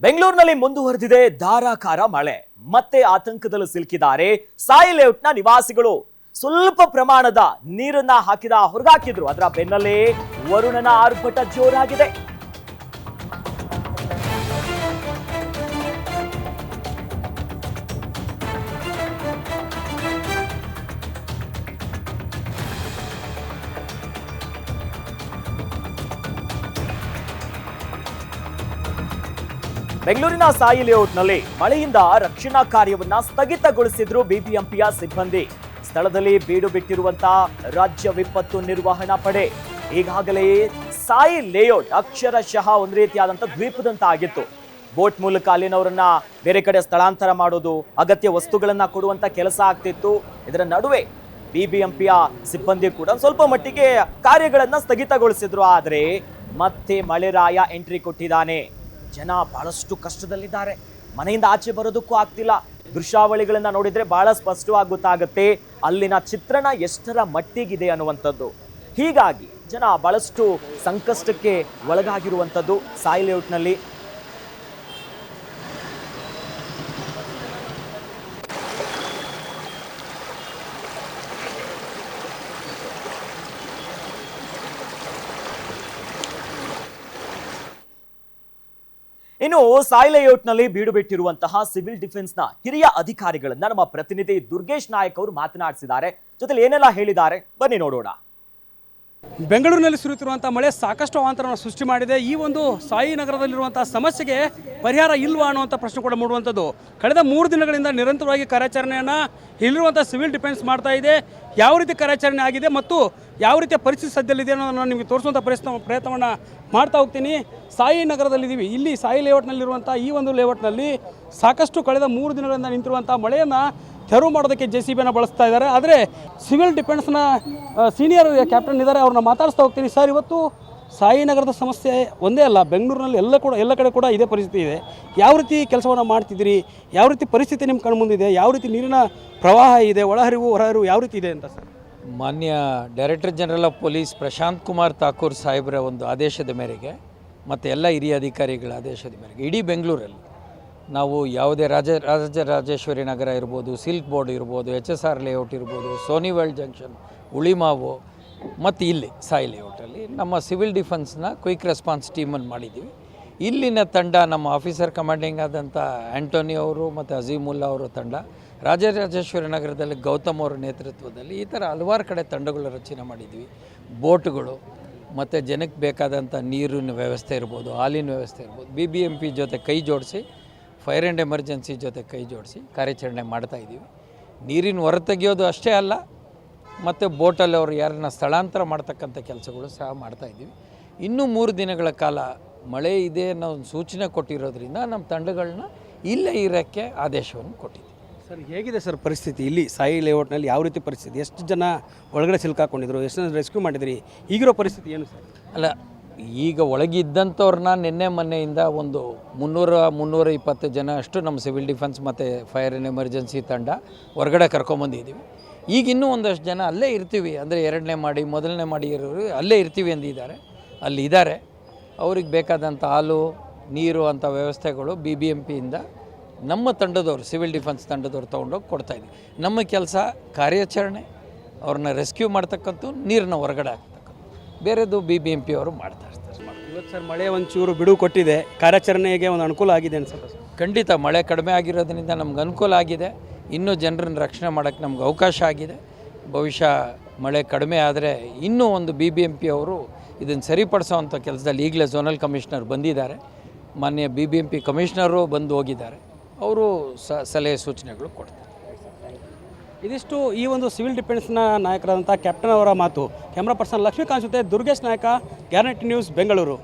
ಬೆಂಗಳೂರಿನಲ್ಲಿ ಮುಂದುವರೆದಿದೆ ಧಾರಾಕಾರ ಮಳೆ. ಮತ್ತೆ ಆತಂಕದಲ್ಲಿ ಸಿಲುಕಿದ್ದಾರೆ. ಸಾಯಿ ಲೇಔಟ್ನ ನಿವಾಸಿಗಳು ಸ್ವಲ್ಪ ಪ್ರಮಾಣದ ನೀರನ್ನ ಹಾಕಿದ, ಹೊರಗಾಕಿದ್ರು. ಅದರ ಬೆನ್ನಲ್ಲೇ ವರುಣನ ಆರ್ಭಟ ಜೋರಾಗಿದೆ. ಬೆಂಗಳೂರಿನ ಸಾಯಿ ಲೇಔಟ್ನಲ್ಲಿ ಮಳೆಯಿಂದ ರಕ್ಷಣಾ ಕಾರ್ಯವನ್ನ ಸ್ಥಗಿತಗೊಳಿಸಿದ್ರು ಬಿಬಿಎಂಪಿಯ ಸಿಬ್ಬಂದಿ. ಸ್ಥಳದಲ್ಲಿ ಬೀಡು ಬಿಟ್ಟಿರುವಂತಹ ರಾಜ್ಯ ವಿಪತ್ತು ನಿರ್ವಹಣಾ ಪಡೆ. ಈಗಾಗಲೇ ಸಾಯಿ ಲೇಔಟ್ ಅಕ್ಷರಶಃ ಒಂದು ರೀತಿಯಾದಂಥ ದ್ವೀಪದಂತ ಆಗಿತ್ತು ಬೋಟ್ ಮೂಲಕ ಅಲ್ಲಿನವರನ್ನ ಬೇರೆ ಕಡೆ ಸ್ಥಳಾಂತರ ಮಾಡೋದು, ಅಗತ್ಯ ವಸ್ತುಗಳನ್ನ ಕೊಡುವಂತ ಕೆಲಸ ಆಗ್ತಿತ್ತು. ಇದರ ನಡುವೆ ಬಿಬಿಎಂಪಿಯ ಸಿಬ್ಬಂದಿ ಕೂಡ ಸ್ವಲ್ಪ ಮಟ್ಟಿಗೆ ಕಾರ್ಯಗಳನ್ನ ಸ್ಥಗಿತಗೊಳಿಸಿದ್ರು. ಆದ್ರೆ ಮತ್ತೆ ಮಳೆರಾಯ ಎಂಟ್ರಿ ಕೊಟ್ಟಿದ್ದಾನೆ. ಜನ ಬಹಳಷ್ಟು ಕಷ್ಟದಲ್ಲಿದ್ದಾರೆ. ಮನೆಯಿಂದ ಆಚೆ ಬರೋದಕ್ಕೂ ಆಗ್ತಿಲ್ಲ. ದೃಶ್ಯಾವಳಿಗಳನ್ನು ನೋಡಿದ್ರೆ ಬಹಳ ಸ್ಪಷ್ಟವಾಗಿ ಗೊತ್ತಾಗುತ್ತೆ ಅಲ್ಲಿನ ಚಿತ್ರಣ ಎಷ್ಟರ ಮಟ್ಟಿಗಿದೆ ಅನ್ನುವಂಥದ್ದು. ಹೀಗಾಗಿ ಜನ ಬಹಳಷ್ಟು ಸಂಕಷ್ಟಕ್ಕೆ ಒಳಗಾಗಿರುವಂಥದ್ದು ಸಾಯಿ ಇನ್ನು ಸಾಯಿ ಲೇಔಟ್ನಲ್ಲಿ ಬೀಡು ಬಿಟ್ಟಿರುವಂತಹ ಸಿವಿಲ್ ಡಿಫೆನ್ಸ್ನ ಹಿರಿಯ ಅಧಿಕಾರಿಗಳನ್ನ ನಮ್ಮ ಪ್ರತಿನಿಧಿ ದುರ್ಗೇಶ್ ನಾಯಕ್ ಅವರು ಮಾತನಾಡಿಸಿದ್ದಾರೆ. ಜೊತೆಲಿ ಏನೆಲ್ಲ ಹೇಳಿದ್ದಾರೆ? ಬನ್ನಿ ನೋಡೋಣ. ಬೆಂಗಳೂರಿನಲ್ಲಿ ಸುರಿಯುತ್ತಿರುವಂಥ ಮಳೆ ಸಾಕಷ್ಟು ಅವಾಂತರವನ್ನು ಸೃಷ್ಟಿ ಮಾಡಿದೆ. ಈ ಒಂದು ಸಾಯಿ ನಗರದಲ್ಲಿರುವಂಥ ಸಮಸ್ಯೆಗೆ ಪರಿಹಾರ ಇಲ್ವಾ ಅನ್ನುವಂಥ ಪ್ರಶ್ನೆ ಕೂಡ ಮೂಡುವಂಥದ್ದು. ಕಳೆದ ಮೂರು ದಿನಗಳಿಂದ ನಿರಂತರವಾಗಿ ಕಾರ್ಯಾಚರಣೆಯನ್ನು ಇಲ್ಲಿರುವಂಥ ಸಿವಿಲ್ ಡಿಫೆನ್ಸ್ ಮಾಡ್ತಾ ಇದೆ. ಯಾವ ರೀತಿ ಕಾರ್ಯಾಚರಣೆ ಆಗಿದೆ ಮತ್ತು ಯಾವ ರೀತಿಯ ಪರಿಸ್ಥಿತಿ ಸದ್ಯದಲ್ಲಿದೆ ಅನ್ನೋದನ್ನು ನಾನು ನಿಮಗೆ ತೋರಿಸುವಂಥ ಪ್ರಯತ್ನ ಪ್ರಯತ್ನವನ್ನು ಮಾಡ್ತಾ ಹೋಗ್ತೀನಿ. ಸಾಯಿ ನಗರದಲ್ಲಿದ್ದೀವಿ. ಇಲ್ಲಿ ಸಾಯಿ ಲೇಔಟ್ನಲ್ಲಿರುವಂಥ ಈ ಒಂದು ಲೇಔಟ್ನಲ್ಲಿ ಸಾಕಷ್ಟು ಕಳೆದ ಮೂರು ದಿನಗಳಿಂದ ನಿಂತಿರುವಂಥ ಮಳೆಯನ್ನು ತೆರವು ಮಾಡೋದಕ್ಕೆ ಜೆ ಸಿ ಬಿಯನ್ನು ಬಳಸ್ತಾ ಇದ್ದಾರೆ. ಆದರೆ ಸಿವಿಲ್ ಡಿಫೆನ್ಸ್ನ ಸೀನಿಯರ್ ಕ್ಯಾಪ್ಟನ್ ಇದ್ದಾರೆ. ಅವ್ರನ್ನ ಮಾತಾಡಿಸ್ತಾ ಹೋಗ್ತೀನಿ. ಸರ್, ಇವತ್ತು ಸಾಯಿನಗರದ ಸಮಸ್ಯೆ ಒಂದೇ ಅಲ್ಲ. ಬೆಂಗಳೂರಿನಲ್ಲಿ ಎಲ್ಲ ಕೂಡ, ಎಲ್ಲ ಕಡೆ ಕೂಡ ಇದೇ ಪರಿಸ್ಥಿತಿ ಇದೆ. ಯಾವ ರೀತಿ ಕೆಲಸವನ್ನು ಮಾಡ್ತಿದ್ದೀರಿ? ಯಾವ ರೀತಿ ಪರಿಸ್ಥಿತಿ ನಿಮ್ಮ ಕಣ್ಮುಂದಿದೆ? ಯಾವ ರೀತಿ ನೀರಿನ ಪ್ರವಾಹ ಇದೆ? ಒಳಹರಿವು, ಹೊರಹರಿವು ಯಾವ ರೀತಿ ಇದೆ ಅಂತ ಸರ್? ಮಾನ್ಯ director general of police Prashant Kumar Thakur ಸಾಹೇಬರ ಒಂದು ಆದೇಶದ ಮೇರೆಗೆ ಮತ್ತು ಎಲ್ಲ ಹಿರಿಯ ಅಧಿಕಾರಿಗಳ ಆದೇಶದ ಮೇರೆಗೆ, ಇಡೀ ಬೆಂಗಳೂರಲ್ಲಿ ನಾವು ಯಾವುದೇ ರಾಜ ರಾಜರಾಜೇಶ್ವರಿ ನಗರ ಇರ್ಬೋದು, ಸಿಲ್ಕ್ ಬೋರ್ಡ್ ಇರ್ಬೋದು, ಎಚ್ ಎಸ್ ಆರ್ ಲೇಔಟ್ ಇರ್ಬೋದು ಸೋನಿ ವರ್ಲ್ಡ್ ಜಂಕ್ಷನ್, ಉಳಿಮಾವು, ಮತ್ತು ಇಲ್ಲಿ ಸಾಯಿ ಲೇಔಟಲ್ಲಿ ನಮ್ಮ ಸಿವಿಲ್ ಡಿಫೆನ್ಸ್ನ ಕ್ವಿಕ್ ರೆಸ್ಪಾನ್ಸ್ ಟೀಮನ್ನು ಮಾಡಿದ್ದೀವಿ. ಇಲ್ಲಿನ ತಂಡ ನಮ್ಮ ಆಫೀಸರ್ ಕಮಾಂಡಿಂಗ್ ಆದಂಥ ಆ್ಯಂಟೋನಿ ಅವರು ಮತ್ತು ಅಜೀಮುಲ್ಲಾ ಅವರ ತಂಡ, ರಾಜರಾಜೇಶ್ವರಿ ನಗರದಲ್ಲಿ ಗೌತಮ್ ಅವರ ನೇತೃತ್ವದಲ್ಲಿ ಈ ಥರ ಹಲವಾರು ಕಡೆ ತಂಡಗಳು ರಚನೆ ಮಾಡಿದ್ವಿ. ಬೋಟ್ಗಳು ಮತ್ತು ಜನಕ್ಕೆ ಬೇಕಾದಂಥ ನೀರಿನ ವ್ಯವಸ್ಥೆ ಇರ್ಬೋದು, ಹಾಲಿನ ವ್ಯವಸ್ಥೆ ಇರ್ಬೋದು ಬಿ ಬಿ ಎಂ ಪಿ ಜೊತೆ ಕೈ ಜೋಡಿಸಿ, ಫೈರ್ ಆ್ಯಂಡ್ ಎಮರ್ಜೆನ್ಸಿ ಜೊತೆ ಕೈ ಜೋಡಿಸಿ ಕಾರ್ಯಾಚರಣೆ ಮಾಡ್ತಾ ಇದ್ದೀವಿ. ನೀರಿನ ಹೊರತೆಗೆಯೋದು ಅಷ್ಟೇ ಅಲ್ಲ, ಮತ್ತು ಬೋಟಲ್ಲಿ ಅವರು ಯಾರನ್ನ ಸ್ಥಳಾಂತರ ಮಾಡ್ತಕ್ಕಂಥ ಕೆಲಸಗಳು ಸಹ ಮಾಡ್ತಾಯಿದ್ದೀವಿ ಇನ್ನೂ ಮೂರು ದಿನಗಳ ಕಾಲ ಮಳೆ ಇದೆ ಅನ್ನೋ ಒಂದು ಸೂಚನೆ ಕೊಟ್ಟಿರೋದ್ರಿಂದ ನಮ್ಮ ತಂಡಗಳನ್ನ ಇಲ್ಲೇ ಇರೋಕ್ಕೆ ಆದೇಶವನ್ನು ಕೊಟ್ಟಿದ್ದೀವಿ ಸರ್ ಹೇಗಿದೆ ಸರ್ ಪರಿಸ್ಥಿತಿ? ಇಲ್ಲಿ ಸಾಯಿ ಲೇಔಟ್ನಲ್ಲಿ ಯಾವ ರೀತಿ ಪರಿಸ್ಥಿತಿ? ಎಷ್ಟು ಜನ ಒಳಗಡೆ ಸಿಲ್ಕಾಕೊಂಡಿದ್ರು ಎಷ್ಟು ಜನ ರೆಸ್ಕ್ಯೂ ಮಾಡಿದ್ರಿ? ಈಗಿರೋ ಪರಿಸ್ಥಿತಿ ಏನು ಸರ್? ಅಲ್ಲ ಈಗ ಒಳಗಿದ್ದಂಥವ್ರನ್ನ ನಿನ್ನೆ ಮೊನ್ನೆಯಿಂದ ಒಂದು ಮುನ್ನೂರ ಮುನ್ನೂರ ಇಪ್ಪತ್ತು ಜನ ಅಷ್ಟು ನಮ್ಮ ಸಿವಿಲ್ ಡಿಫೆನ್ಸ್ ಮತ್ತು ಫೈರ್ ಆ್ಯಂಡ್ ಎಮರ್ಜೆನ್ಸಿ ತಂಡ ಹೊರಗಡೆ ಕರ್ಕೊಂಬಂದಿದ್ದೀವಿ ಈಗ ಇನ್ನೂ ಒಂದಷ್ಟು ಜನ ಅಲ್ಲೇ ಇರ್ತೀವಿ. ಅಂದರೆ ಎರಡನೇ ಮಾಡಿ ಮೊದಲನೇ ಮಾಡಿ ಇರೋರು ಅಲ್ಲೇ ಇರ್ತೀವಿ ಅಂದಿದ್ದಾರೆ. ಅಲ್ಲಿ ಇದ್ದಾರೆ. ಅವ್ರಿಗೆ ಬೇಕಾದಂಥ ಹಾಲು ನೀರು ಅಂಥ ವ್ಯವಸ್ಥೆಗಳು ಬಿ ಬಿ ಎಂ ಪಿಯಿಂದ ನಮ್ಮ ತಂಡದವರು ಸಿವಿಲ್ ಡಿಫೆನ್ಸ್ ತಂಡದವ್ರು ತೊಗೊಂಡೋಗಿ ಕೊಡ್ತಾಯಿದ್ವಿ ನಮ್ಮ ಕೆಲಸ ಕಾರ್ಯಾಚರಣೆ ಅವ್ರನ್ನ ರೆಸ್ಕ್ಯೂ ಮಾಡ್ತಕ್ಕಂಥ ನೀರನ್ನ ಹೊರಗಡೆ ಹಾಕ್ತಕ್ಕಂಥ ಬೇರೆದು ಬಿ ಬಿ ಎಂ ಪಿ ಅವರು ಮಾಡ್ತಾ ಇರ್ತಾರೆ. ಇವತ್ತು ಸರ್ ಮಳೆ ಒಂಚೂರು ಬಿಡುವು ಕೊಟ್ಟಿದೆ. ಕಾರ್ಯಾಚರಣೆಗೆ ಒಂದು ಅನುಕೂಲ ಆಗಿದೆ ಅನ್ಸುತ್ತೆ ಸರ್. ಖಂಡಿತ ಮಳೆ ಕಡಿಮೆ ಆಗಿರೋದ್ರಿಂದ ನಮ್ಗೆ ಅನುಕೂಲ ಆಗಿದೆ. ಇನ್ನೂ ಜನರನ್ನು ರಕ್ಷಣೆ ಮಾಡೋಕ್ಕೆ ನಮ್ಗೆ ಅವಕಾಶ ಆಗಿದೆ. ಬಹುಶಃ ಮಳೆ ಕಡಿಮೆ ಆದರೆ ಇನ್ನೂ ಒಂದು ಬಿ ಬಿ ಎಂ ಪಿ ಅವರು ಇದನ್ನು ಸರಿಪಡಿಸೋವಂಥ ಕೆಲಸದಲ್ಲಿ ಈಗಲೇ ಝೋನಲ್ ಕಮಿಷನರ್ ಬಂದಿದ್ದಾರೆ. ಮಾನ್ಯ B B M P commissioner ಬಂದು ಹೋಗಿದ್ದಾರೆ. ಅವರು ಸಲಹೆ ಸೂಚನೆಗಳು ಕೊಡ್ತಾರೆ. ಇದಿಷ್ಟು ಈ ಒಂದು ಸಿವಿಲ್ ಡಿಫೆನ್ಸ್ನ ನಾಯಕರಾದಂಥ ಕ್ಯಾಪ್ಟನ್ ಅವರ ಮಾತು. ಕ್ಯಾಮ್ರಾ ಪರ್ಸನ್ ಲಕ್ಷ್ಮೀಕಾಂತ್ ಜೊತೆ ದುರ್ಗೇಶ್ ನಾಯಕ, ಗ್ಯಾರಂಟಿ ನ್ಯೂಸ್, ಬೆಂಗಳೂರು.